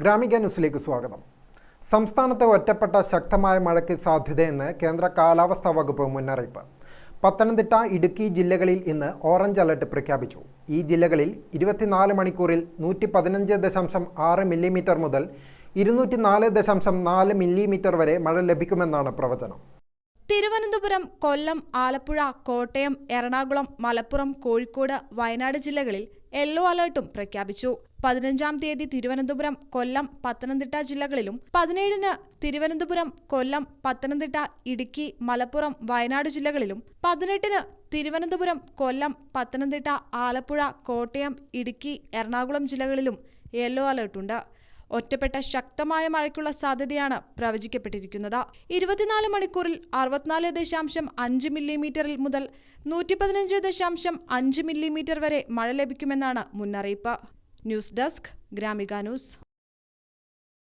ഗ്രാമിക ന്യൂസിലേക്ക് സ്വാഗതം. സംസ്ഥാനത്ത് ഒറ്റപ്പെട്ട ശക്തമായ മഴയ്ക്ക് സാധ്യതയെന്ന് കേന്ദ്ര കാലാവസ്ഥാ വകുപ്പ് മുന്നറിയിപ്പ്. പത്തനംതിട്ട ഇടുക്കി ജില്ലകളിൽ ഇന്ന് ഓറഞ്ച് അലർട്ട് പ്രഖ്യാപിച്ചു. ഈ ജില്ലകളിൽ ഇരുപത്തിനാല് മണിക്കൂറിൽ നൂറ്റി പതിനഞ്ച് ദശാംശം ആറ് മില്ലിമീറ്റർ മുതൽ ഇരുന്നൂറ്റി നാല് ദശാംശം നാല് മില്ലിമീറ്റർ വരെ മഴ ലഭിക്കുമെന്നാണ് പ്രവചനം. തിരുവനന്തപുരം കൊല്ലം ആലപ്പുഴ കോട്ടയം എറണാകുളം മലപ്പുറം കോഴിക്കോട് വയനാട് ജില്ലകളിൽ യെല്ലോ അലർട്ടും പ്രഖ്യാപിച്ചു. പതിനഞ്ചാം തീയതി തിരുവനന്തപുരം കൊല്ലം പത്തനംതിട്ട ജില്ലകളിലും പതിനേഴിന് തിരുവനന്തപുരം കൊല്ലം പത്തനംതിട്ട ഇടുക്കി മലപ്പുറം വയനാട് ജില്ലകളിലും പതിനെട്ടിന് തിരുവനന്തപുരം കൊല്ലം പത്തനംതിട്ട ആലപ്പുഴ കോട്ടയം ഇടുക്കി എറണാകുളം ജില്ലകളിലും യെല്ലോ അലർട്ടുണ്ട്. ഒറ്റപ്പെട്ട ശക്തമായ മഴയ്ക്കുള്ള സാധ്യതയാണ് പ്രവചിക്കപ്പെട്ടിരിക്കുന്നത്. ഇരുപത്തിനാല് മണിക്കൂറിൽ അറുപത്തിനാല് ദശാംശം അഞ്ച് മില്ലിമീറ്ററിൽ മുതൽ നൂറ്റി പതിനഞ്ച് ദശാംശം അഞ്ച് മില്ലിമീറ്റർ വരെ മഴ ലഭിക്കുമെന്നാണ് മുന്നറിയിപ്പ്. News desk Gramika news.